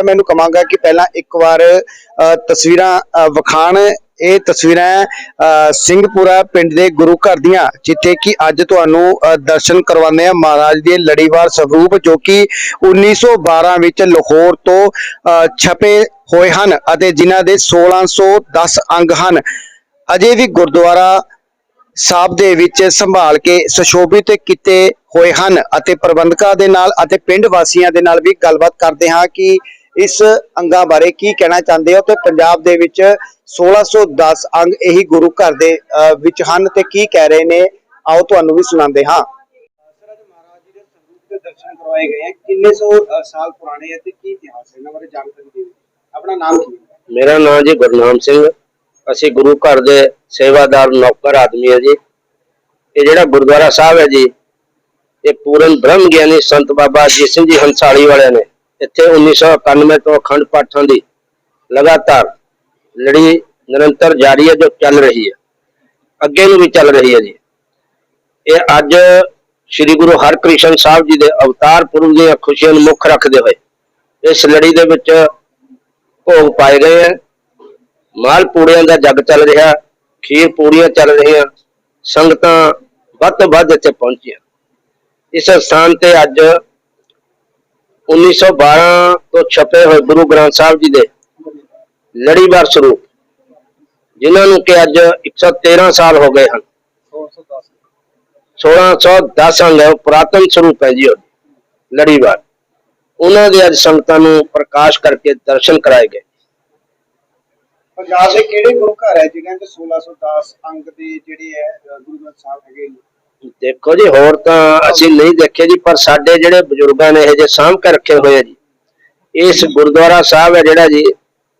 Cameraman ਨੂੰ ਕਹਾਂਗਾ ਕਿ ਪਹਿਲਾਂ ਇੱਕ ਵਾਰ ਤਸਵੀਰਾਂ ਅ, ਵਿਖਾਣ। ਇਹ ਤਸਵੀਰਾਂ ਸਿੰਘਪੁਰਾ ਪਿੰਡ ਦੇ ਗੁਰੂ ਘਰ ਦੀਆਂ ਜਿੱਥੇ ਕਿ ਅੱਜ ਤੁਹਾਨੂੰ ਦਰਸ਼ਨ ਕਰਵਾਉਂਦੇ ਆ ਮਹਾਰਾਜ ਦੇ ਲੜੀਵਾਰ ਸਰੂਪ ਜੋ ਕਿ 1912 ਵਿੱਚ ਲਾਹੌਰ ਤੋਂ ਛਪੇ ਹੋਏ ਹਨ ਅਤੇ ਜਿਨ੍ਹਾਂ ਦੇ 1610 ਅੰਗ ਹਨ। ਅਜੇ ਵੀ ਗੁਰਦੁਆਰਾ ਸਾਹਿਬ ਦੇ ਵਿੱਚ ਸੰਭਾਲ ਕੇ ਸੁਸ਼ੋਭਿਤ ਕੀਤੇ ਹੋਏ ਹਨ ਅਤੇ ਪ੍ਰਬੰਧਕਾਂ ਦੇ ਨਾਲ ਅਤੇ ਪਿੰਡ ਵਾਸੀਆਂ ਦੇ ਨਾਲ ਵੀ ਗੱਲਬਾਤ ਕਰਦੇ ਹਾਂ ਕਿ ਇਸ ਅੰਗਾਂ ਬਾਰੇ ਕੀ ਕਹਿਣਾ ਚਾਹੁੰਦੇ ਹੋ ਤੇ ਪੰਜਾਬ ਦੇ ਵਿੱਚ 1610 ਅੰਗ ਇਹੀ ਗੁਰੂ ਘਰ ਦੇ ਵਿੱਚ ਹਨ ਤੇ ਕੀ ਕਹਿ ਰਹੇ ਨੇ? ਆਓ ਤੁਹਾਨੂੰ ਵੀ ਸੁਣਾਉਂਦੇ ਹਾਂ। ਸਰ ਅੱਜ ਮਹਾਰਾਜ ਜੀ ਦੇ ਸਰੂਪ ਦੇ ਦਰਸ਼ਨ ਕਰਵਾਏ ਗਏ ਹੈ ਕਿੰਨੇ ਸੌ ਸਾਲ ਪੁਰਾਣੇ ਹੈ ਤੇ ਕੀ ਇਤਿਹਾਸ ਹੈ? ਇਹਨਾਂ ਬਾਰੇ ਜਾਣਕਾਰੀ ਦਿਓ। ਆਪਣਾ ਨਾਮ ਕੀ ਹੈ? ਮੇਰਾ ਨਾਮ ਜੀ ਗੁਰਨਾਮ ਸਿੰਘ। ਅਸੀਂ ਗੁਰੂ ਘਰ ਦੇ ਸੇਵਾਦਾਰ ਨੌਕਰ ਆਦਮੀ ਹੈ ਜੀ। ਇਹ ਜਿਹੜਾ ਗੁਰਦੁਆਰਾ ਸਾਹਿਬ ਹੈ ਜੀ ਇਹ ਪੂਰਨ ਬ੍ਰਹਮ ਗਿਆਨੀ ਸੰਤ ਬਾਬਾ ਅਜੀਤ ਸਿੰਘ ਜੀ ਹੰਸਾਲੀ ਵਾਲਿਆਂ ਨੇ ਇੱਥੇ 1991 ਤੋਂ ਅਖੰਡ ਪਾਠਾਂ ਦੀ ਲਗਾਤਾਰ ਲੜੀ ਨਿਰੰਤਰ ਜਾਰੀ ਹੈ, ਜੋ ਚੱਲ ਰਹੀ ਹੈ। ਅੱਗੇ ਨੂੰ ਵੀ ਚੱਲ ਰਹੀ ਹੈ ਜੀ। ਇਹ ਅੱਜ ਸ੍ਰੀ ਗੁਰੂ ਹਰਕ੍ਰਿਸ਼ਨ ਸਾਹਿਬ ਜੀ ਦੇ ਅਵਤਾਰ ਪੁਰਬ ਦੀਆਂ ਖੁਸ਼ੀਆਂ ਨੂੰ ਮੁੱਖ ਰੱਖਦੇ ਹੋਏ ਇਸ ਲੜੀ ਦੇ ਵਿੱਚ ਭੋਗ ਪਾਏ ਗਏ ਹੈ। ਮਾਲ ਪੂੜਿਆਂ ਦਾ ਜੱਗ ਚੱਲ ਰਿਹਾ, ਖੀਰ ਪੂੜੀਆਂ ਚੱਲ ਰਹੀਆਂ, ਸੰਗਤਾਂ ਵੱਧ ਤੋਂ ਵੱਧ ਇੱਥੇ ਪਹੁੰਚੀਆਂ। ਇਸ ਸਥਾਨ ਤੇ ਅੱਜ 1912 ਤੋਂ ਛਪੇ ਹੋਏ ਗੁਰੂ ਗ੍ਰੰਥ ਸਾਹਿਬ ਜੀ ਦੇ ਲੜੀਵਾਰ ਸਰੂਪ, ਜਿਨ੍ਹਾਂ ਨੂੰ ਕਿ ਅੱਜ 113 ਸਾਲ ਹੋ ਗਏ ਹਨ। 1610 ਅੰਗ ਹੈ ਪੁਰਾਤਨ ਸਰੂਪ ਹੈ ਜੀ ਉਹ ਲੜੀਵਾਰ ਉਹਨਾਂ ਦੇ ਅੱਜ ਸੰਗਤਾਂ ਨੂੰ ਪ੍ਰਕਾਸ਼ ਕਰਕੇ ਦਰਸ਼ਨ ਕਰਾਏ ਗਏ। ਪੰਜਾਬ ਦੇ ਕਿਹੜੇ ਗੁਰੂ ਘਰ ਹੈ ਜਿਨ੍ਹਾਂ ਦੇ 1610 ਅੰਗ ਦੇ ਜਿਹੜੇ ਹੈ ਗੁਰੂ ਗ੍ਰੰਥ ਸਾਹਿਬ ਹੈਗੇ ਦੇਖੋ ਜੀ ਹੋਰ ਤਾਂ ਅਸੀਂ ਨਹੀਂ ਦੇਖੇ ਜੀ ਪਰ ਸਾਡੇ ਜਿਹੜੇ ਬਜ਼ੁਰਗਾਂ ਨੇ ਇਹ ਜੇ ਸਾਂਭ ਕੇ ਰੱਖੇ ਹੋਏ ਆ ਜੀ। ਇਸ ਗੁਰਦੁਆਰਾ ਸਾਹਿਬ ਹੈ ਜਿਹੜਾ ਜੀ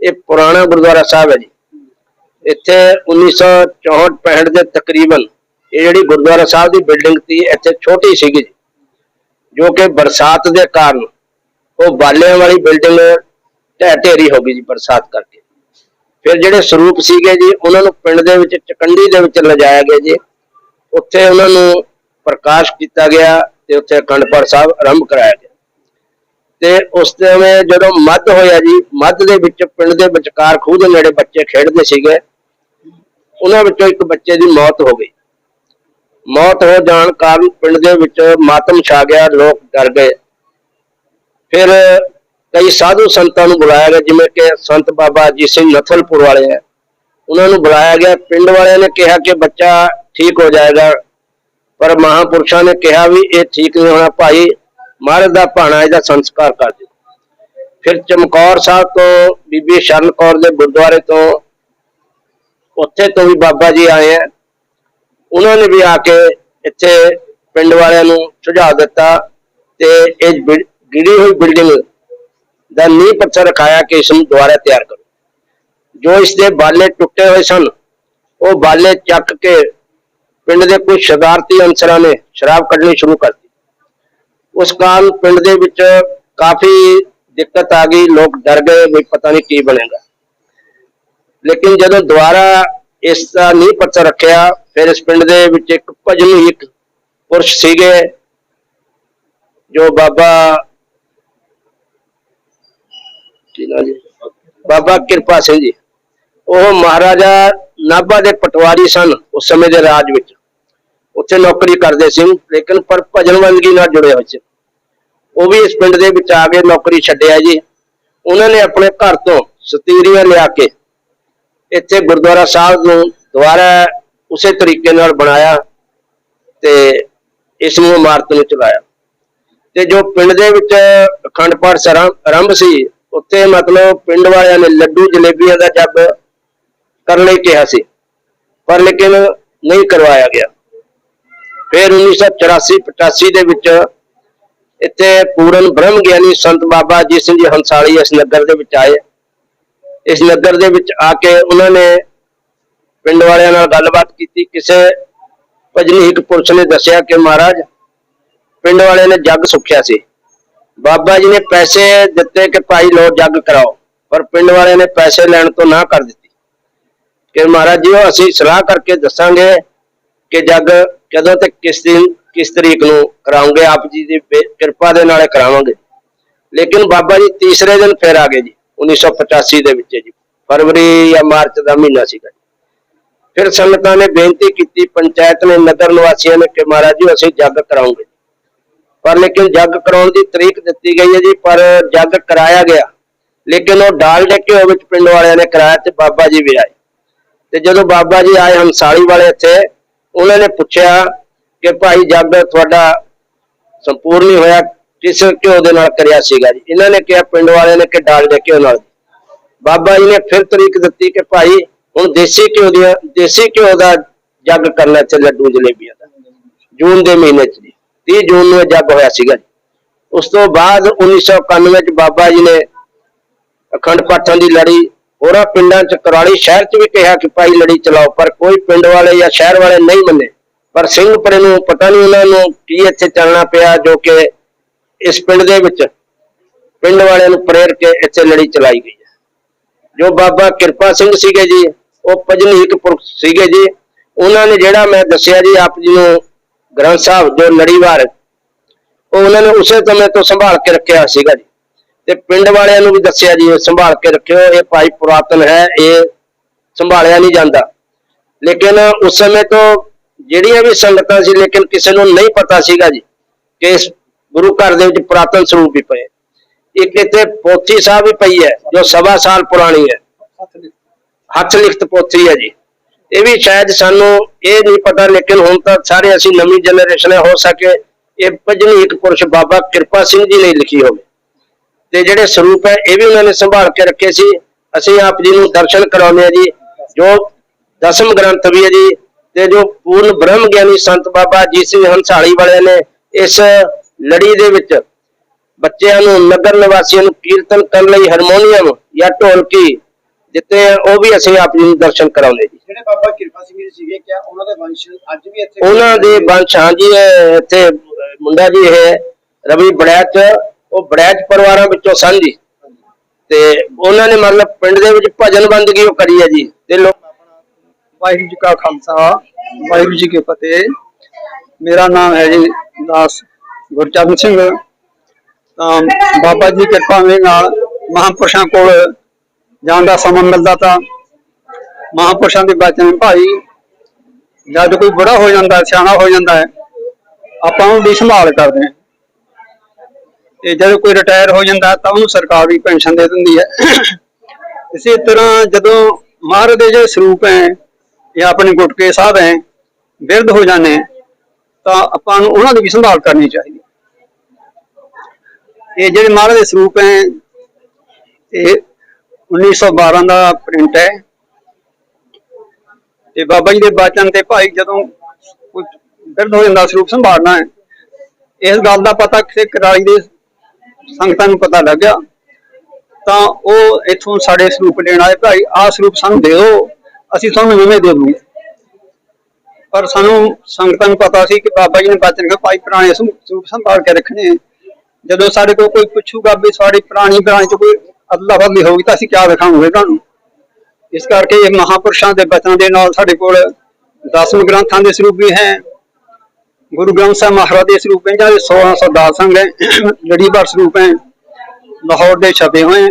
ਇਹ ਪੁਰਾਣਾ ਗੁਰਦੁਆਰਾ ਸਾਹਿਬ ਹੈ ਜੀ। ਇੱਥੇ 1964 65 ਦੇ ਤਕਰੀਬਨ ਇਹ ਜਿਹੜੀ ਗੁਰਦੁਆਰਾ ਸਾਹਿਬ ਦੀ ਬਿਲਡਿੰਗ ਸੀ ਇੱਥੇ ਛੋਟੀ ਸੀਗੀ ਜੀ। ਜੋ ਕਿ ਬਰਸਾਤ ਦੇ ਕਾਰਨ ਉਹ ਬਾਲਿਆਂ ਵਾਲੀ ਬਿਲਡਿੰਗ ਢਹਿ ਢੇਰੀ ਹੋ ਗਈ ਜੀ ਬਰਸਾਤ ਕਰਕੇ। ਫਿਰ ਜਿਹੜੇ ਸਰੂਪ ਸੀਗੇ ਜੀ ਉਹਨਾਂ ਨੂੰ ਪਿੰਡ ਦੇ ਵਿੱਚ ਚਕੰਡੀ ਦੇ ਵਿੱਚ ਲਿਜਾਇਆ ਗਿਆ ਜੀ। ਉੱਥੇ ਉਹਨਾਂ ਨੂੰ ਪ੍ਰਕਾਸ਼ ਕੀਤਾ ਗਿਆ ਤੇ ਉੱਥੇ ਅਖੰਡ ਪਾਠ ਸਾਹਿਬ ਆਰੰਭ ਕਰਾਇਆ ਗਿਆ। ਤੇ ਉਸ ਸਮੇਂ ਜਦੋਂ ਮੱਧ ਹੋਇਆ ਜੀ, ਮੱਧ ਦੇ ਵਿੱਚ ਪਿੰਡ ਦੇ ਵਿਚਕਾਰ ਖੂਹ ਦੇ ਨੇੜੇ ਬੱਚੇ ਖੇਡਦੇ ਸੀਗੇ। ਉਹਨਾਂ ਵਿੱਚੋਂ ਇੱਕ ਬੱਚੇ ਦੀ ਮੌਤ ਹੋ ਗਈ। ਮੌਤ ਹੋ ਜਾਣ ਕਾਰਨ ਪਿੰਡ ਦੇ ਵਿੱਚ ਮਾਤਮ ਛਾ ਗਿਆ, ਲੋਕ ਡਰ ਗਏ। ਫਿਰ ਕਈ ਸਾਧੂ ਸੰਤਾਂ ਨੂੰ ਬੁਲਾਇਆ ਗਿਆ, ਜਿਵੇਂ ਕਿ ਸੰਤ ਬਾਬਾ ਅਜੀਤ ਸਿੰਘ ਨਥਲਪੁਰ ਵਾਲੇ ਹੈ। ਉਹਨਾਂ ਨੂੰ ਬੁਲਾਇਆ ਗਿਆ। ਪਿੰਡ ਵਾਲਿਆਂ ਨੇ ਕਿਹਾ ਕਿ ਬੱਚਾ ਠੀਕ ਹੋ ਜਾਏਗਾ। ਪਰ ਮਹਾਪੁਰਸ਼ਾਂ ਨੇ ਕਿਹਾ ਵੀ ਇਹ ਠੀਕ ਨਹੀਂ ਹੋਣਾ। ਭਾਈ ਮਹਾਰਾਜ ਦਾ ਭਾਣਾ ਇਹਦਾ ਸੰਸਕਾਰ ਕਰ ਦਿਓ। ਫਿਰ ਚਮਕੌਰ ਸਾਹਿਬ ਤੋਂ ਬੀਬੀ ਸ਼ਰਨ ਕੌਰ ਦੇ ਗੁਰਦੁਆਰੇ ਤੋਂ ਉੱਥੇ ਤੋਂ ਵੀ ਬਾਬਾ ਜੀ ਆਏ ਆ। ਉਹਨਾਂ ਨੇ ਵੀ ਆ ਕੇ ਇੱਥੇ ਪਿੰਡ ਵਾਲਿਆਂ ਨੂੰ ਸੁਝਾਅ ਦਿੱਤਾ ਤੇ ਇਹ ਗਿਰੀ ਹੋਈ ਬਿਲਡਿੰਗ ਦਾ ਨੀਂਹ ਪੱਥਰ ਰਖਾਇਆ ਕਿ ਇਸ ਨੂੰ ਦੁਬਾਰਾ ਤਿਆਰ ਕਰੋ। ਜੋ ਇਸ ਦੇ ਬਾਲੇ ਟੁੱਟੇ ਹੋਏ ਸਨ, ਉਹ ਬਾਲੇ ਚੱਕ ਕੇ ਪਿੰਡ ਦੇ ਕੁਝ ਸ਼ਰਾਰਤੀ ਅਨਸਰਾਂ ਨੇ ਸ਼ਰਾਬ ਕੱਢਣੀ ਸ਼ੁਰੂ ਕਰ ਦਿੱਤੀ। ਉਸ ਕਾਰਨ ਪਿੰਡ ਦੇ ਵਿੱਚ ਕਾਫੀ ਦਿੱਕਤ ਆ ਗਈ, ਲੋਕ ਡਰ ਗਏ ਵੀ ਪਤਾ ਨਹੀਂ ਕੀ ਬਣੇਗਾ। ਲੇਕਿਨ ਜਦੋਂ ਦੁਬਾਰਾ ਇਸ ਦਾ ਨੀਂਹ ਪੱਥਰ ਰੱਖਿਆ, ਫਿਰ ਇਸ ਪਿੰਡ ਦੇ ਵਿੱਚ ਇੱਕ ਭਜਨੀ ਇੱਕ ਪੁਰਸ਼ ਸੀਗੇ, ਜੋ ਬਾਬਾ ਕੀ ਜੀ? ਬਾਬਾ ਕਿਰਪਾ ਸਿੰਘ ਜੀ। ਉਹ ਮਹਾਰਾਜਾ ਨਾਭਾ ਦੇ ਪਟਵਾਰੀ ਸਨ ਉਸ ਸਮੇਂ ਦੇ ਰਾਜ ਵਿੱਚ। ਉੱਥੇ ਨੌਕਰੀ ਕਰਦੇ ਸੀ, ਲੇਕਿਨ ਪਰ ਭਜਨ ਬੰਦਗੀ ਨਾਲ ਜੁੜੇ ਹੋਏ ਸੀ ਉਹ ਵੀ ਇਸ ਪਿੰਡ ਦੇ ਵਿੱਚ ਆ ਕੇ ਨੌਕਰੀ ਛੱਡਿਆ ਜੀ। ਉਹਨਾਂ ਨੇ ਆਪਣੇ ਘਰ ਤੋਂ ਸਤੀਰੀਆਂ ਲਿਆ ਕੇ ਇੱਥੇ ਗੁਰਦੁਆਰਾ ਸਾਹਿਬ ਨੂੰ ਦੁਬਾਰਾ ਉਸੇ ਤਰੀਕੇ ਨਾਲ ਬਣਾਇਆ ਤੇ ਇਸ ਨੂੰ ਇਮਾਰਤ ਨੂੰ ਚਲਾਇਆ। ਤੇ ਜੋ ਪਿੰਡ ਦੇ ਵਿੱਚ ਅਖੰਡ ਪਾਠ ਸਰਾਂ, ਆਰੰਭ ਸੀ, ਉੱਥੇ ਮਤਲਬ ਪਿੰਡ ਵਾਲਿਆਂ ਨੇ ਲੱਡੂ ਜਲੇਬੀਆਂ ਦਾ ਜੱਬ ਕਰਨ ਲਈ ਕਿਹਾ ਸੀ, ਪਰ ਲੇਕਿਨ ਨਹੀਂ ਕਰਵਾਇਆ ਗਿਆ। ਫਿਰ 1984 85 ਦੇ ਵਿੱਚ ਇੱਥੇ ਪੂਰਨ ਬ੍ਰਹਮ ਗਿਆਨੀ ਸੰਤ ਬਾਬਾ ਅਜੀਤ ਸਿੰਘ ਜੀ ਹੰਸਾਲੀ ਇਸ ਨਗਰ ਦੇ ਵਿੱਚ ਆਏ। ਇਸ ਨਗਰ ਦੇ ਵਿੱਚ ਆ ਕੇ ਉਹਨਾਂ ਨੇ ਪਿੰਡ ਵਾਲਿਆਂ ਨਾਲ ਗੱਲਬਾਤ ਕੀਤੀ। ਕਿਸੇ ਭਜਨੀਕ ਪੁਰਸ਼ ਨੇ ਦੱਸਿਆ ਕਿ ਮਹਾਰਾਜ, ਪਿੰਡ ਵਾਲਿਆਂ ਨੇ ਜੱਗ ਸੁੱਖਿਆ ਸੀ। ਬਾਬਾ ਜੀ ਨੇ ਪੈਸੇ ਦਿੱਤੇ ਕਿ ਭਾਈ ਲੋ ਜੱਗ ਕਰਾਓ, ਪਰ ਪਿੰਡ ਵਾਲਿਆਂ ਨੇ ਪੈਸੇ ਲੈਣ ਤੋਂ ਨਾ ਕਰ ਦਿੱਤੀ। ਕਿ ਮਹਾਰਾਜ ਜੀ, ਉਹ ਅਸੀਂ ਸਲਾਹ ਕਰਕੇ ਦੱਸਾਂਗੇ ਕਿ ਜੱਗ ਕਦੋਂ ਤੇ ਕਿਸ ਦਿਨ ਕਿਸ ਤਰੀਕ ਨੂੰ ਕਰਾਉਂਗੇ ਆਪ ਜੀ ਦੀ ਕਿਰਪਾ ਦੇ ਨਾਲੇ ਕਰਾਵਾਂਗੇ। ਲੇਕਿਨ ਬਾਬਾ ਜੀ ਤੀਸਰੇ ਦਿਨ ਫਿਰ ਆ ਗਏ ਜੀ 1985 ਦੇ ਵਿੱਚ ਜੀ। ਫਰਵਰੀ ਜਾਂ ਮਾਰਚ ਦਾ ਮਹੀਨਾ ਸੀਗਾ ਫਿਰ ਸੰਗਤਾਂ ਨੇ ਬੇਨਤੀ ਕੀਤੀ, ਪੰਚਾਇਤ ਨੇ ਨਗਰ ਨਿਵਾਸੀਆਂ ਨੇ ਕਿ ਮਹਾਰਾਜ ਜੀ, ਅਸੀਂ ਜੱਗ ਕਰਾਉਂਗੇ। ਪਰ ਲੇਕਿਨ ਜੱਗ ਕਰਾਉਣ ਦੀ ਤਰੀਕ ਦਿੱਤੀ ਗਈ ਹੈ ਜੀ, ਪਰ ਜੱਗ ਕਰਾਇਆ ਗਿਆ। ਲੇਕਿਨ ਉਹ ਡਾਲ ਡੇਕੇ ਵਿੱਚ ਪਿੰਡ ਵਾਲਿਆਂ ਨੇ ਕਰਾਇਆ ਤੇ ਬਾਬਾ ਜੀ ਵੀ ਆਏ। ਤੇ ਜਦੋਂ ਬਾਬਾ ਜੀ ਆਏ ਹਮਸਾਲੀ ਵਾਲੇ ਇੱਥੇ ਉਹਨਾਂ ਨੇ ਪੁੱਛਿਆ ਕਿ ਭਾਈ ਜੱਗ, ਤੁਹਾਡਾ ਸੰਪੂਰਨ ਨਹੀਂ ਹੋਇਆ, ਕਿਸ ਘਿਓ ਦੇ ਨਾਲ ਕਰਿਆ ਸੀਗਾ ਜੀ? ਇਹਨਾਂ ਨੇ ਕਿਹਾ, ਪਿੰਡ ਵਾਲਿਆਂ ਨੇ ਕਿ ਡਾਲ ਦੇ ਘਿਓ ਨਾਲ। ਬਾਬਾ ਜੀ ਨੇ ਫਿਰ ਤਰੀਕ ਦਿੱਤੀ ਕਿ ਭਾਈ ਹੁਣ ਦੇਸੀ ਘਿਓ ਦੀਆਂ, ਦੇਸੀ ਘਿਓ ਦਾ ਜੱਗ ਕਰਨਾ ਤੇ ਲੱਡੂ ਜਲੇਬੀਆਂ ਦਾ, ਜੂਨ ਦੇ ਮਹੀਨੇ ਚ 30 ਜੂਨ ਨੂੰ ਜੱਗ ਹੋਇਆ ਸੀਗਾ ਜੀ। ਉਸ ਤੋਂ ਬਾਅਦ 1991 ਚ ਬਾਬਾ ਜੀ ਨੇ ਅਖੰਡ ਪਾਠਾਂ ਦੀ ਲੜੀ ਹੋਰਾਂ ਪਿੰਡਾਂ ਚ ਕਰਾਲੀ ਸ਼ਹਿਰ ਚ ਵੀ ਕਿਹਾ ਕਿ ਭਾਈ ਲੜੀ ਚਲਾਓ, ਪਰ ਕੋਈ ਪਿੰਡ ਵਾਲੇ ਜਾਂ ਸ਼ਹਿਰ ਵਾਲੇ ਨਹੀਂ ਮੰਨੇ। ਪਰ ਸਿੰਘਪੁਰੇ ਨੂੰ ਪਤਾ ਨਹੀਂ ਉਹਨਾਂ ਨੂੰ ਕੀ ਇੱਥੇ ਚੱਲਣਾ ਪਿਆ, ਜੋ ਕਿ ਇਸ ਪਿੰਡ ਦੇ ਵਿੱਚ ਪਿੰਡ ਵਾਲਿਆਂ ਨੂੰ ਪ੍ਰੇਰ ਕੇ ਇੱਥੇ ਲੜੀ ਚਲਾਈ ਗਈ ਜੋ ਬਾਬਾ ਕਿਰਪਾ ਸਿੰਘ ਸੀਗੇ ਜੀ, ਉਹ ਭਜਨੀਕ ਪੁਰਖ ਸੀਗੇ ਜੀ। ਉਹਨਾਂ ਨੇ ਜਿਹੜਾ ਮੈਂ ਦੱਸਿਆ ਜੀ, ਆਪ ਜੀ ਨੂੰ ਗ੍ਰੰਥ ਸਾਹਿਬ, ਜੋ ਲੜੀਵਾਰ, ਉਹ ਉਹਨਾਂ ਨੇ ਉਸੇ ਸਮੇਂ ਤੋਂ ਸੰਭਾਲ ਕੇ ਰੱਖਿਆ ਸੀਗਾ ਜੀ। ਤੇ ਪਿੰਡ ਵਾਲਿਆਂ ਨੂੰ ਵੀ ਦੱਸਿਆ ਜੀ, ਸੰਭਾਲ ਕੇ ਰੱਖਿਓ, ਇਹ ਭਾਈ ਪੁਰਾਤਨ ਹੈ, ਇਹ ਸੰਭਾਲਿਆ ਨਹੀਂ ਜਾਂਦਾ। ਲੇਕਿਨ ਉਸ ਸਮੇਂ ਤੋਂ ਜਿਹੜੀਆਂ ਵੀ ਸੰਗਤਾਂ ਸੀ, ਲੇਕਿਨ ਕਿਸੇ ਨੂੰ ਨਹੀਂ ਪਤਾ ਸੀਗਾ ਜੀ ਕਿ ਇਸ ਗੁਰੂ ਘਰ ਦੇ ਵਿੱਚ ਪੁਰਾਤਨ ਸਰੂਪ ਵੀ ਪਏ। ਇੱਕ ਇੱਥੇ ਪੋਥੀ ਸਾਹਿਬ ਵੀ ਪਈ ਹੈ, ਜੋ ਸਵਾ ਸਾਲ ਪੁਰਾਣੀ ਹੈ। ਹੱਥ ਲਿਖਤ ਪੋਥੀ ਹੈ ਜੀ। ਇਹ ਵੀ ਸ਼ਾਇਦ ਸਾਨੂੰ ਇਹ ਨਹੀਂ ਪਤਾ, ਲੇਕਿਨ ਹੁਣ ਤਾਂ ਸਾਰੇ ਅਸੀਂ ਨਵੀਂ ਜਨਰੇਸ਼ਨ ਹੋ ਸਕੇ। ਇਹ ਭਜਨੀਕ ਪੁਰਸ਼ ਬਾਬਾ ਕਿਰਪਾ ਸਿੰਘ ਜੀ ਨੇ ਲਿਖੀ ਹੋਵੇ। ਤੇ ਜਿਹੜੇ ਸਰੂਪ ਹੈ ਇਹ ਵੀ ਉਹਨਾਂ ਨੇ ਸੰਭਾਲ ਕੇ ਰੱਖੇ ਸੀ। ਅਸੀਂ ਆਪ ਜੀ ਨੂੰ ਦਰਸ਼ਨ ਕਰਾਉਂਦੇ ਹਾਂ ਜੀ। ਜੋ ਦਸਮ ਗ੍ਰੰਥ ਵੀ ਹੈ ਜੀ ਤੇ ਜੋ ਪੂਰਨ ਬ੍ਰਹਮ ਗਿਆਨੀ ਸੰਤ ਬਾਬਾ ਜੀ ਸਿੰਘ ਹੰਸਾਲੀ ਵਾਲਿਆਂ ਨੇ ਇਸ ਲੜੀ ਦੇ ਵਿੱਚ ਬੱਚਿਆਂ ਨੂੰ ਨਗਰ ਨਿਵਾਸੀਆਂ ਨੂੰ ਕੀਰਤਨ ਕਰਨ ਲਈ ਹਾਰਮੋਨੀਅਮ ਜਾਂ ਢੋਲਕੀ ਦਿੱਤੇ ਆ, ਉਹ ਵੀ ਅਸੀਂ ਆਪ ਜੀ ਨੂੰ ਦਰਸ਼ਨ ਕਰਾਉਂਦੇ ਜੀ। ਜਿਹੜੇ ਬਾਬਾ ਕਿਰਪਾ ਸਿੰਘ ਜੀ ਸੀਗੇ ਕਿਆ ਉਹਨਾਂ ਦੇ ਵੰਸ਼ ਅੱਜ ਵੀ ਇੱਥੇ ਉਹਨਾਂ ਦੇ ਵੰਸ਼ ਹਾਂ ਜੀ ਇੱਥੇ ਮੁੰਡਾ ਜੀ ਇਹ ਰਵੀ ਬੜੈਚ ਉਹ ਬੜੈਚ ਪਰਿਵਾਰਾਂ ਵਿੱਚੋਂ ਸਨ ਜੀ। ਤੇ ਉਹਨਾਂ ਨੇ ਮਤਲਬ ਪਿੰਡ ਦੇ ਵਿੱਚ ਭਜਨ ਬੰਦਗੀ ਉਹ ਕਰੀ ਹੈ ਜੀ। ਤੇ ਲੋਕ ਵਾਹਿਗੁਰੂ ਜੀ ਕਾ ਖਾਲਸਾ, ਵਾਹਿਗੁਰੂ ਜੀ ਕੀ ਫਤਿਹ। ਮੇਰਾ ਨਾਮ ਹੈ ਜੀ ਦਾਸ ਗੁਰਚਰਨ ਸਿੰਘ। ਤਾਂ ਬਾਬਾ ਜੀ ਦੀ ਕਿਰਪਾ ਦੇ ਨਾਲ ਮਹਾਂਪੁਰਸ਼ਾਂ ਕੋਲ ਜਾਣ ਦਾ ਸਮਾਂ ਮਿਲਦਾ ਤਾਂ ਮਹਾਂਪੁਰਸ਼ਾਂ ਦੇ ਬਚਨ ਭਾਈ, ਜਦ ਕੋਈ ਬੁੜਾ ਹੋ ਜਾਂਦਾ, ਸਿਆਣਾ ਹੋ ਜਾਂਦਾ ਹੈ, ਆਪਾਂ ਉਹਦੀ ਸੰਭਾਲ ਕਰਦੇ ਹਾਂ। ਤੇ ਜਦੋਂ ਕੋਈ ਰਿਟਾਇਰ ਹੋ ਜਾਂਦਾ ਤਾਂ ਉਹਨੂੰ ਸਰਕਾਰ ਵੀ ਪੈਨਸ਼ਨ ਦੇ ਦਿੰਦੀ ਹੈ। ਇਸੇ ਤਰ੍ਹਾਂ ਜਦੋਂ ਮਹਾਰਾਜ ਦੇ ਜਿਹੜੇ ਸਰੂਪ ਹੈ ਜਾਂ ਆਪਣੇ ਗੁਟਕੇ ਸਾਹਿਬ ਹੈ ਬਿਰਧ ਹੋ ਜਾਂਦੇ ਤਾਂ ਆਪਾਂ ਨੂੰ ਉਹਨਾਂ ਦੀ ਵੀ ਸੰਭਾਲ ਕਰਨੀ ਚਾਹੀਦੀ ਇਹ ਜਿਹੜੇ ਮਹਾਰਾਜ ਦੇ ਸਰੂਪ ਹੈ, ਇਹ 1912 ਦਾ ਪ੍ਰਿੰਟ ਹੈ। ਤੇ ਬਾਬਾ ਜੀ ਦੇ ਬਚਨ ਤੇ ਭਾਈ ਜਦੋਂ ਕੋਈ ਬਿਰਧ ਹੋ ਜਾਂਦਾ, ਸਰੂਪ ਸੰਭਾਲਣਾ ਹੈ, ਇਸ ਗੱਲ ਦਾ ਪਤਾ ਕਿਸੇ ਕਰਾਲੀ ਦੇ ਸੰਗਤਾਂ ਨੂੰ ਪਤਾ ਲੱਗਿਆ। ਤਾਂ ਉਹ ਇੱਥੋਂ ਸਾਡੇ ਸਰੂਪ ਲੈਣ ਆਏ, ਭਾਈ, ਆਹ ਸਰੂਪ ਸਾਨੂੰ ਦੇ ਦਿਓ। ਅਸੀਂ ਤੁਹਾਨੂੰ ਨਵੇਂ ਦੇ ਦੂੰਗੇ ਪਰ ਸਾਨੂੰ ਸੰਗਤਾਂ ਨੂੰ ਪਤਾ ਸੀ ਕਿ ਬਾਬਾ ਜੀ ਨੇ ਬਚਨ ਕਿ ਭਾਈ, ਪੁਰਾਣੇ ਸਰੂਪ ਸੰਭਾਲ ਕੇ ਰੱਖਣੇ ਜਦੋਂ ਸਾਡੇ ਕੋਲ ਕੋਈ ਪੁੱਛੂਗਾ ਵੀ ਸਾਡੀ ਪੁਰਾਣੀ ਪੁਰਾਣੀ ਚ ਕੋਈ ਅਦਲਾ ਬਦਲੀ ਹੋਊਗੀ ਤਾਂ ਅਸੀਂ ਕਿਆ ਦਿਖਾਵਾਂਗੇ ਤੁਹਾਨੂੰ? ਇਸ ਕਰਕੇ ਇਹ ਮਹਾਪੁਰਸ਼ਾਂ ਦੇ ਬਚਨਾਂ ਦੇ ਨਾਲ ਸਾਡੇ ਕੋਲ ਦਸਮ ਗ੍ਰੰਥਾਂ ਦੇ ਸਰੂਪ ਵੀ ਹੈ ਗੁਰੂ ਗ੍ਰੰਥ ਸਾਹਿਬ ਮਹਾਰਾਜ ਦੇ ਸਰੂਪ ਹੈ ਜਿਹੜੇ 1610 ਸੰਗ ਹੈ ਲੜੀਵਾਰ ਸਰੂਪ ਹੈ ਲਾਹੌਰ ਦੇ ਛਪੇ ਹੋਏ ਹੈ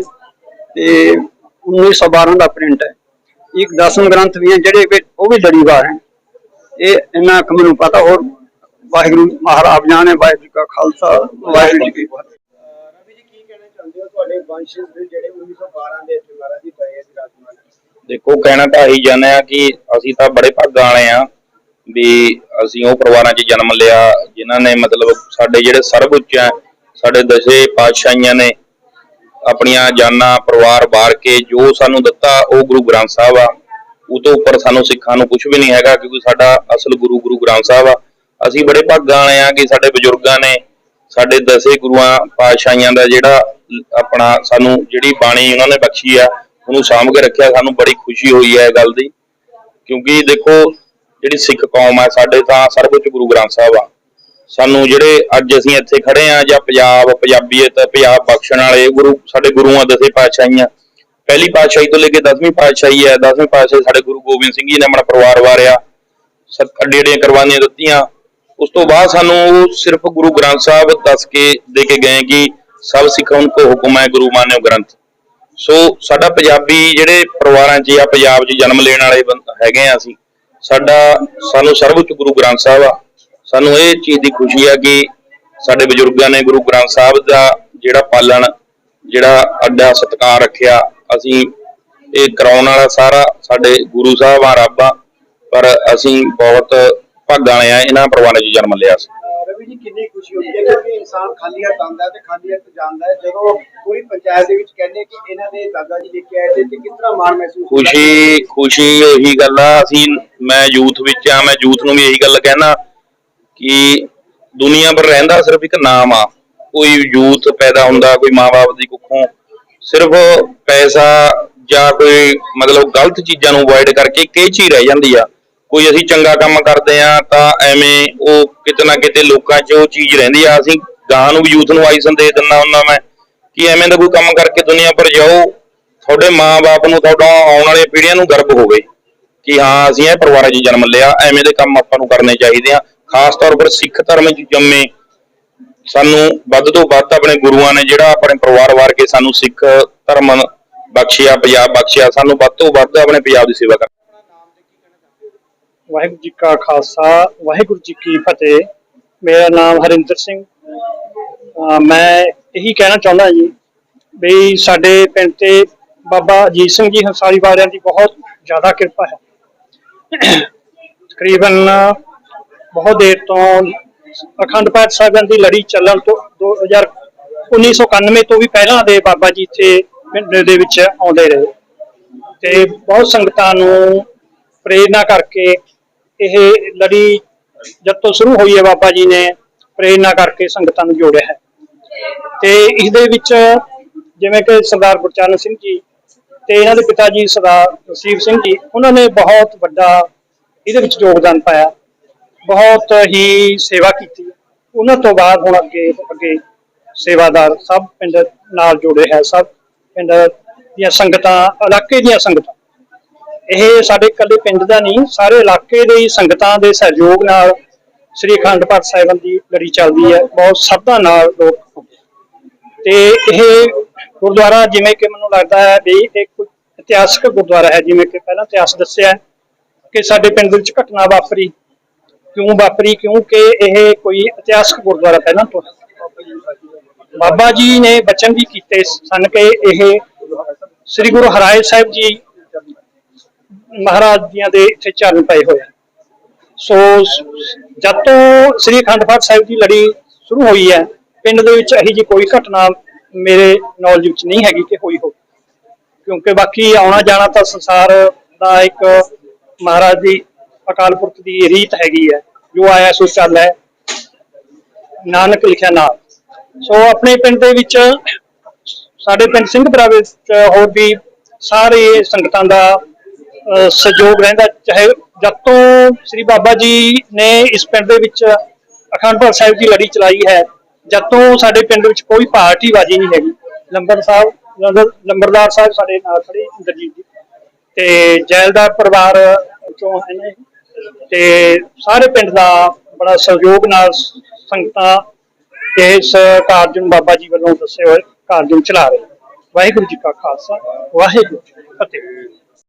ਤੇ 1912 ਦਾ ਪ੍ਰਿੰਟ ਹੈ। ਇੱਕ ਦਸਮ ਗ੍ਰੰਥ ਵੀ ਹੈ ਜਿਹੜੇ ਵੀ ਉਹ ਵੀ ਲੜੀਵਾਰ ਹੈ। ਇਹ ਇੰਨਾ ਕੁ ਮੈਨੂੰ ਪਤਾ ਹੋਰ ਵਾਹਿਗੁਰੂ ਮਹਾਰਾਜ ਜਾਣੇ ਵਾਹਿਗੁਰੂ ਕਾ ਖਾਲਸਾ ਵਾਹਿਗੁਰੂ ਜੀ ਕੀ ਫਤਿਹ। ਰਵੀ ਜੀ ਕੀ ਕਹਿਣਾ ਚਾਹੁੰਦੇ ਹੋ ਤੁਹਾਡੇ ਵੰਸ਼ ਦੇ ਜਿਹੜੇ 1912 ਦੇ ਮਹਾਰਾਜ ਜੀ ਪਏ ਵਿਰਾਜਮਾਨ ਦੇਖੋ ਕਹਿਣਾ ਤਾਂ ਇਹੀ ਚਾਹੁੰਦੇ ਆ ਕਿ ਅਸੀਂ ਤਾਂ ਬੜੇ ਭਾਗਾਂ ਵਾਲੇ ਆ ਵੀ ਅਸੀਂ ਉਹ ਪਰਿਵਾਰਾਂ 'ਚ ਜਨਮ ਲਿਆ, ਜਿਨ੍ਹਾਂ ਨੇ ਮਤਲਬ ਸਾਡੇ ਜਿਹੜੇ ਸਰਬ ਹੈ, ਸਾਡੇ ਦਸੇ ਪਾਤਸ਼ਾਹੀਆਂ ਨੇ ਆਪਣੀਆਂ ਜਾਨਾਂ ਪਰਿਵਾਰ ਵਾਰ ਕੇ ਜੋ ਸਾਨੂੰ ਦਿੱਤਾ, ਉਹ ਗੁਰੂ ਗ੍ਰੰਥ ਸਾਹਿਬ ਆ। ਉਹ ਤੋਂ ਉੱਪਰ ਸਾਨੂੰ ਸਿੱਖਾਂ ਨੂੰ ਕੁਝ ਵੀ ਨਹੀਂ ਹੈਗਾ, ਕਿਉਂਕਿ ਸਾਡਾ ਅਸਲ ਗੁਰੂ ਗੁਰੂ ਗ੍ਰੰਥ ਸਾਹਿਬ ਆ। ਅਸੀਂ ਬੜੇ ਭਾਗਾਂ ਵਾਲੇ ਆ ਕਿ ਸਾਡੇ ਬਜ਼ੁਰਗਾਂ ਨੇ ਸਾਡੇ ਦਸੇ ਗੁਰੂਆਂ, ਪਾਤਸ਼ਾਹੀਆਂ ਦਾ ਜਿਹੜਾ ਆਪਣਾ ਸਾਨੂੰ ਜਿਹੜੀ ਬਾਣੀ ਉਹਨਾਂ ਨੇ ਬਖਸ਼ੀ ਆ, ਉਹਨੂੰ ਸਾਂਭ ਕੇ ਰੱਖਿਆ, ਸਾਨੂੰ ਬੜੀ ਖੁਸ਼ੀ ਹੋਈ ਹੈ ਇਹ ਗੱਲ ਦੀ। ਕਿਉਂਕਿ ਦੇਖੋ ਜਿਹੜੀ ਸਿੱਖ ਕੌਮ ਹੈ ਸਾਡੇ ਤਾਂ ਸਰਵਉੱਚ ਗੁਰੂ ਗ੍ਰੰਥ ਸਾਹਿਬ ਆ। ਸਾਨੂੰ ਜਿਹੜੇ ਅੱਜ ਅਸੀਂ ਇੱਥੇ ਖੜੇ ਆ, ਜਾਂ ਪੰਜਾਬ, ਪੰਜਾਬੀਅਤ, ਪੰਜਾਬ ਬਖਸ਼ਣ ਵਾਲੇ, ਗੁਰੂ, ਸਾਡੇ ਗੁਰੂਆਂ ਦਸੇ ਪਾਤਸ਼ਾਹੀਆਂ। ਪਹਿਲੀ ਪਾਤਸ਼ਾਹੀ ਤੋਂ ਲੈ ਕੇ 10ਵੀਂ ਪਾਤਸ਼ਾਹੀ ਹੈ 10ਵੀਂ ਪਾਤਸ਼ਾਹੀ ਸਾਡੇ ਗੁਰੂ ਗੋਬਿੰਦ ਸਿੰਘ ਜੀ ਨੇ ਆਪਣਾ ਪਰਿਵਾਰ ਵਾਰਿਆ ਅੱਡੇ ਅੱਡੀਆਂ ਕੁਰਬਾਨੀਆਂ ਦਿੱਤੀਆਂ। ਉਸ ਤੋਂ ਬਾਅਦ ਸਾਨੂੰ ਉਹ ਸਿਰਫ ਗੁਰੂ ਗ੍ਰੰਥ ਸਾਹਿਬ ਦੱਸ ਕੇ ਦੇ ਕੇ ਗਏ ਕਿ ਸਭ ਸਿੱਖਾਂ ਕੋ ਹੁਕਮ ਹੈ ਗੁਰੂ ਮਾਨਿਓ ਗ੍ਰੰਥ। ਸੋ ਸਾਡਾ ਪੰਜਾਬੀ ਜਿਹੜੇ ਪਰਿਵਾਰਾਂ 'ਚ ਜਾਂ ਪੰਜਾਬ 'ਚ ਜਨਮ ਲੈਣ ਵਾਲੇ ਹੈਗੇ ਆ ਅਸੀਂ ਸਾਡਾ ਸਾਨੂੰ ਸਰਵਉੱਚ ਗੁਰੂ ਗ੍ਰੰਥ ਸਾਹਿਬ ਆ। ਸਾਨੂੰ ਇਹ ਚੀਜ਼ ਦੀ ਖੁਸ਼ੀ ਆ ਕਿ ਸਾਡੇ ਬਜ਼ੁਰਗਾਂ ਨੇ ਗੁਰੂ ਗ੍ਰੰਥ ਸਾਹਿਬ ਦਾ ਜਿਹੜਾ ਪਾਲਣ, ਜਿਹੜਾ ਅੱਡਾ ਸਤਿਕਾਰ ਰੱਖਿਆ। ਅਸੀਂ ਇਹ ਕਰਾਉਣ ਵਾਲਾ ਸਾਰਾ ਸਾਡੇ ਗੁਰੂ ਸਾਹਿਬ ਆ, ਰੱਬ ਆ। ਪਰ ਅਸੀਂ ਬਹੁਤ ਭਾਗਾਂ ਵਾਲੇ ਆ, ਇਹਨਾਂ ਪਰਿਵਾਰਾਂ 'ਚ ਜਨਮ ਲਿਆ ਸੀ। ਜੀ ਕਿੰਨੀ ਖੁਸ਼ੀ ਹੁੰਦੀ ਹੈ ਕਿਉਂਕਿ ਇਨਸਾਨ ਖਾਲੀ ਹੱਥ ਆਉਂਦਾ ਤੇ ਖਾਲੀ ਹੱਥ ਜਾਂਦਾ ਹੈ। ਜਦੋਂ ਪੂਰੀ ਪੰਚਾਇਤ ਦੇ ਵਿੱਚ ਕਹਿੰਦੇ ਕਿ ਇਹਨਾਂ ਦੇ ਦਾਦਾ ਜੀ ਲੈ ਕੇ ਆਏ ਤੇ ਕਿਸ ਤਰ੍ਹਾਂ ਮਾਣ ਮਹਿਸੂਸ ਖੁਸ਼ੀ ਖੁਸ਼ੀ ਇਹੀ ਗੱਲ ਆ, ਅਸੀਂ ਮੈਂ ਯੂਥ ਵਿੱਚ ਆ, ਮੈਂ ਯੂਥ ਨੂੰ ਵੀ ਇਹੀ ਗੱਲ ਕਹਿਣਾ ਕਿ ਦੁਨੀਆ ਪਰ ਰਹਿੰਦਾ ਸਿਰਫ ਇੱਕ ਨਾਮ ਆ। ਕੋਈ ਯੂਥ ਪੈਦਾ ਹੁੰਦਾ, ਕੋਈ ਮਾਪੇ ਦੀ ਕੁੱਖੋਂ ਸਿਰਫ ਪੈਸਾ ਜਾਂ ਕੋਈ ਮਤਲਬ ਗਲਤ ਚੀਜ਼ਾਂ ਨੂੰ ਅਵੋਇਡ ਕਰਕੇ ਇੱਕ ਇਹ ਚੀਜ਼ ਰਹਿ ਜਾਂਦੀ ਆ। ਕੋਈ ਅਸੀਂ ਚੰਗਾ ਕੰਮ ਕਰਦੇ ਆ ਤਾਂ ਐਵੇਂ ਉਹ ਕਿਤੇ ਨਾ ਕਿਤੇ ਲੋਕਾਂ 'ਚ ਉਹ ਚੀਜ਼ ਰਹਿੰਦੀ ਆ। ਅਸੀਂ ਗਾਂ ਨੂੰ ਵੀ ਯੂਥ ਨੂੰ ਆਈ ਸੰਦੇਸ਼ ਦਿੰਦਾ ਹੁੰਦਾ ਮੈਂ ਕਿ ਐਵੇਂ ਦਾ ਕੋਈ ਕੰਮ ਕਰਕੇ ਦੁਨੀਆ ਪਰ ਜਾਓ, ਤੁਹਾਡੇ ਮਾਪੇ ਨੂੰ ਤੁਹਾਡਾ ਆਉਣ ਵਾਲੀਆਂ ਪੀੜ੍ਹੀਆਂ ਨੂੰ ਗਰਵ ਹੋਵੇ ਕਿ ਹਾਂ, ਅਸੀਂ ਇਹ ਪਰਿਵਾਰਾਂ 'ਚ ਜਨਮ ਲਿਆ, ਐਵੇਂ ਦੇ ਕੰਮ ਆਪਾਂ ਨੂੰ ਕਰਨੇ ਚਾਹੀਦੇ ਆ। ਖਾਸ ਤੌਰ ਪਰ ਸਿੱਖ ਧਰਮ 'ਚ ਜੰਮੇ ਸਾਨੂੰ ਵੱਧ ਤੋਂ ਵੱਧ ਆਪਣੇ ਗੁਰੂਆਂ ਨੇ ਜਿਹੜਾ ਆਪਣੇ ਪਰਿਵਾਰ ਵਾਰ ਕੇ ਸਾਨੂੰ ਸਿੱਖ ਧਰਮ ਬਖਸ਼ਿਆ, ਪੰਜਾਬ ਬਖਸ਼ਿਆ, ਸਾਨੂੰ ਵੱਧ ਤੋਂ ਵੱਧ ਆਪਣੇ ਪੰਜਾਬ ਦੀ ਸੇਵਾ ਕਰ ਵਾਹਿਗੁਰੂ ਜੀ ਕਾ ਖਾਲਸਾ, ਵਾਹਿਗੁਰੂ ਜੀ ਕੀ ਫਤਿਹ। ਮੇਰਾ ਨਾਮ ਹਰਿੰਦਰ ਸਿੰਘ। ਮੈਂ ਇਹੀ ਕਹਿਣਾ ਚਾਹੁੰਦਾ ਜੀ ਵੀ ਸਾਡੇ ਪਿੰਡ ਤੇ ਬਾਬਾ ਅਜੀਤ ਸਿੰਘ ਜੀ ਹੰਸਾਰੀ ਵਾਲਿਆਂ ਦੀ ਬਹੁਤ ਜ਼ਿਆਦਾ ਕਿਰਪਾ ਹੈ। ਤਕਰੀਬਨ ਬਹੁਤ ਦੇਰ ਤੋਂ ਅਖੰਡ ਪਾਠ ਸਾਹਿਬਾਂ ਦੀ ਲੜੀ ਚੱਲਣ ਤੋਂ 2000 1991 ਤੋਂ ਵੀ ਪਹਿਲਾਂ ਦੇ ਬਾਬਾ ਜੀ ਇੱਥੇ ਪਿੰਡ ਦੇ ਵਿੱਚ ਆਉਂਦੇ ਰਹੇ। ਤੇ ਬਹੁਤ ਸੰਗਤਾਂ ਨੂੰ ਪ੍ਰੇਰਨਾ ਕਰਕੇ ਇਹ ਲੜੀ ਜਦ ਤੋਂ ਸ਼ੁਰੂ ਹੋਈ ਹੈ ਬਾਬਾ ਜੀ ਨੇ, ਪ੍ਰੇਰਨਾ ਕਰਕੇ ਸੰਗਤਾਂ ਨੂੰ ਜੋੜਿਆ ਹੈ। ਤੇ ਇਸ ਦੇ ਵਿੱਚ ਜਿਵੇਂ ਕਿ ਸਰਦਾਰ ਗੁਰਚਰਨ ਸਿੰਘ ਜੀ ਤੇ ਇਹਨਾਂ ਦੇ ਪਿਤਾ ਜੀ ਸਰਦਾਰ ਨਸੀਬ ਸਿੰਘ ਜੀ, ਉਹਨਾਂ ਨੇ ਬਹੁਤ ਵੱਡਾ ਇਹਦੇ ਵਿੱਚ ਯੋਗਦਾਨ ਪਾਇਆ। ਬਹੁਤ ਹੀ ਸੇਵਾ ਕੀਤੀ। ਉਹਨਾਂ ਤੋਂ ਬਾਅਦ ਹੁਣ ਅੱਗੇ ਅੱਗੇ ਸੇਵਾਦਾਰ ਸਭ ਪਿੰਡ ਨਾਲ ਜੁੜੇ ਹੈ, ਸਭ ਪਿੰਡ ਦੀਆਂ ਸੰਗਤਾਂ, ਇਲਾਕੇ ਦੀਆਂ ਸੰਗਤਾਂ। ਇਹ ਸਾਡੇ ਇਕੱਲੇ ਪਿੰਡ ਦਾ ਨਹੀਂ, ਸਾਰੇ ਇਲਾਕੇ ਦੇ ਸੰਗਤਾਂ ਦੇ ਸਹਿਯੋਗ ਨਾਲ ਸ੍ਰੀ ਅਖੰਡ ਪਾਠ ਸਾਹਿਬ ਦੀ ਲੜੀ ਚੱਲਦੀ ਹੈ, ਬਹੁਤ ਸ਼ਰਧਾ ਨਾਲ ਲੋਕ ਤੇ ਇਹ ਗੁਰਦੁਆਰਾ ਜਿਵੇਂ ਕਿ ਮੈਨੂੰ ਲੱਗਦਾ ਹੈ ਵੀ ਇਹ ਕੋਈ ਇਤਿਹਾਸਕ ਗੁਰਦੁਆਰਾ ਹੈ, ਜਿਵੇਂ ਕਿ ਪਹਿਲਾਂ ਇਤਿਹਾਸ ਦੱਸਿਆ ਕਿ ਸਾਡੇ ਪਿੰਡ ਵਿੱਚ ਘਟਨਾ ਵਾਪਰੀ। ਕਿਉਂ ਵਾਪਰੀ? ਕਿਉਂਕਿ ਇਹ ਕੋਈ ਇਤਿਹਾਸਕ ਗੁਰਦੁਆਰਾ ਪਹਿਲਾਂ ਤੋਂ ਬਾਬਾ ਜੀ ਨੇ ਬਚਨ ਵੀ ਕੀਤੇ ਸਨ ਕਿ ਇਹ ਸ੍ਰੀ ਗੁਰੂ ਹਰਾਏ ਸਾਹਿਬ ਜੀ ਮਹਾਰਾਜ ਜੀਆਂ ਦੇ ਇੱਥੇ ਚਰਨ ਪਏ ਹੋਏ ਸੋ ਜਦ ਤੋਂ ਸ੍ਰੀ ਅਖੰਡ ਪਾਠ ਸਾਹਿਬ ਦੀ ਲੜੀ ਸ਼ੁਰੂ ਹੋਈ ਹੈ, ਪਿੰਡ ਦੇ ਵਿੱਚ ਇਹੀ ਜੀ ਕੋਈ ਘਟਨਾ ਮੇਰੇ ਨੌਲੇਜ ਵਿੱਚ ਨਹੀਂ ਹੈਗੀ ਕਿ ਹੋਈ ਹੋਵੇ। ਕਿਉਂਕਿ ਬਾਕੀ ਆਉਣਾ ਜਾਣਾ ਤਾਂ ਸੰਸਾਰ ਦਾ ਇੱਕ ਮਹਾਰਾਜ ਦੀ ਅਕਾਲ ਪੁਰਖ ਦੀ ਰੀਤ ਹੈਗੀ ਹੈ, ਜੋ ਆਇਆ ਸੋ ਚੱਲ ਹੈ। ਨਾਨਕ ਲਿਖਿਆ ਨਾਲ। ਸੋ ਆਪਣੇ ਪਿੰਡ ਦੇ ਵਿੱਚ ਸਾਡੇ ਪਿੰਡ ਸਿੰਘਪੁਰਾ ਵਿੱਚ ਹੋਰ ਵੀ ਸਾਰੇ ਸੰਗਤਾਂ ਦਾ ਸਹਿਯੋਗ ਰਹਿੰਦਾ, ਚਾਹੇ ਜਦ ਤੋਂ ਸ੍ਰੀ ਬਾਬਾ ਜੀ ਨੇ ਇਸ ਪਿੰਡ ਦੇ ਵਿੱਚ ਅਖੰਡ ਪਾਠ ਸਾਹਿਬ ਦੀ ਲੜੀ ਚਲਾਈ ਹੈ, ਜਦ ਤੋਂ ਸਾਡੇ ਪਿੰਡ ਵਿੱਚ ਕੋਈ ਪਾਰਟੀ ਬਾਜੀ ਨਹੀਂ ਹੈਗੀ। ਲੰਬਰ ਸਾਹਿਬ ਲੰਬਰਦਾਰ ਸਾਹਿਬ ਸਾਡੇ ਨਾਲ ਖੜੇ ਇੰਦਰਜੀਤ ਜੀ। ਤੇ ਜੈਲਦਾਰ ਪਰਿਵਾਰ ਚੋਂ ਹੈ ਤੇ ਸਾਰੇ ਪਿੰਡ ਦਾ ਬੜਾ ਸਹਿਯੋਗ ਨਾਲ ਸੰਗਤਾਂ ਇਸ ਕਾਰਜ ਨੂੰ ਬਾਬਾ ਜੀ ਵੱਲੋਂ ਦੱਸੇ ਹੋਏ ਕਾਰਜ ਨੂੰ ਚਲਾ ਰਹੇ ਵਾਹਿਗੁਰੂ ਜੀ ਕਾ ਖਾਲਸਾ, ਵਾਹਿਗੁਰੂ ਜੀ ਕੀ ਫਤਿਹ।